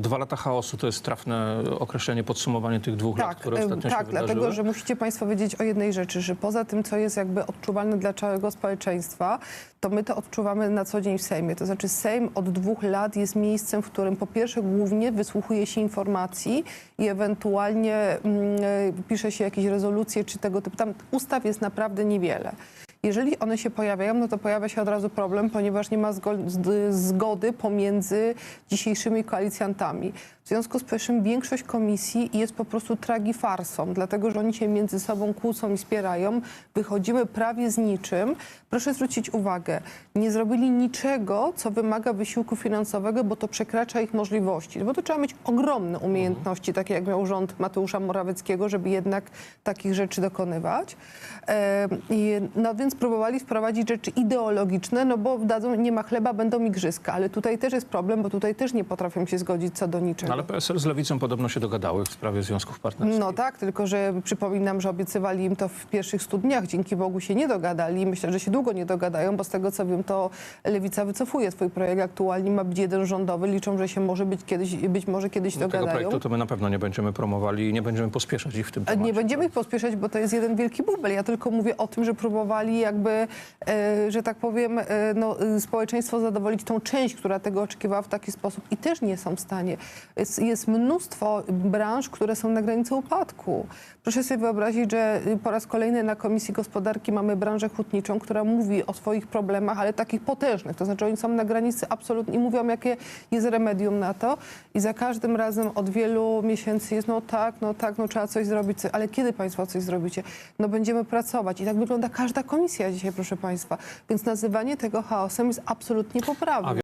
Dwa lata chaosu to jest trafne określenie, podsumowanie tych dwóch lat, Tak, które em, ostatnio się tak wydarzyły. dlatego, że musicie Państwo wiedzieć o jednej rzeczy, że poza tym, co jest jakby odczuwalne dla całego społeczeństwa, to my to odczuwamy na co dzień w Sejmie. To znaczy Sejm od dwóch lat jest miejscem, w którym po pierwsze głównie wysłuchuje się informacji i ewentualnie mm, e, pisze się jakieś rezolucje czy tego typu. Tam ustaw jest naprawdę niewiele. Jeżeli one się pojawiają, no to pojawia się od razu problem, ponieważ nie ma zgody pomiędzy dzisiejszymi koalicjantami. W związku z powyższym większość komisji jest po prostu tragifarsą, dlatego że oni się między sobą kłócą i spierają. Wychodzimy prawie z niczym. Proszę zwrócić uwagę, nie zrobili niczego, co wymaga wysiłku finansowego, bo to przekracza ich możliwości. Bo to trzeba mieć ogromne umiejętności, takie jak miał rząd Mateusza Morawieckiego, żeby jednak takich rzeczy dokonywać. E, i, no więc próbowali wprowadzić rzeczy ideologiczne, no bo dadzą, nie ma chleba, będą igrzyska. Ale tutaj też jest problem, bo tutaj też nie potrafią się zgodzić co do niczego. No, ale PSL z Lewicą podobno się dogadały w sprawie związków partnerskich. No tak, tylko że przypominam, że obiecywali im to w pierwszych stu dniach. Dzięki Bogu się nie dogadali. Myślę, że się długo nie dogadają, bo z tego co wiem, to Lewica wycofuje swój projekt. Aktualnie ma być jeden rządowy. Liczą, że się może być kiedyś, być może kiedyś Tego dogadają. projektu to my na pewno nie będziemy promowali i nie będziemy pospieszać ich w tym A temacie. Nie będziemy ich pospieszać, bo to jest jeden wielki bubel. Ja tylko mówię o tym, że próbowali jakby, e, że tak powiem, e, no, społeczeństwo zadowolić tą część, która tego oczekiwała w taki sposób i też nie są w stanie. Jest, jest mnóstwo branż, które są na granicy upadku. Proszę sobie wyobrazić, że po raz kolejny na Komisji Gospodarki mamy branżę hutniczą, która mówi o swoich problemach, ale takich potężnych. To znaczy oni są na granicy absolutnie i mówią, jakie jest remedium na to. I za każdym razem od wielu miesięcy jest, no tak, no tak, no trzeba coś zrobić. Ale kiedy Państwo coś zrobicie? No będziemy pracować. I tak wygląda każda komisja dzisiaj, proszę Państwa. Więc nazywanie tego chaosem jest absolutnie poprawne.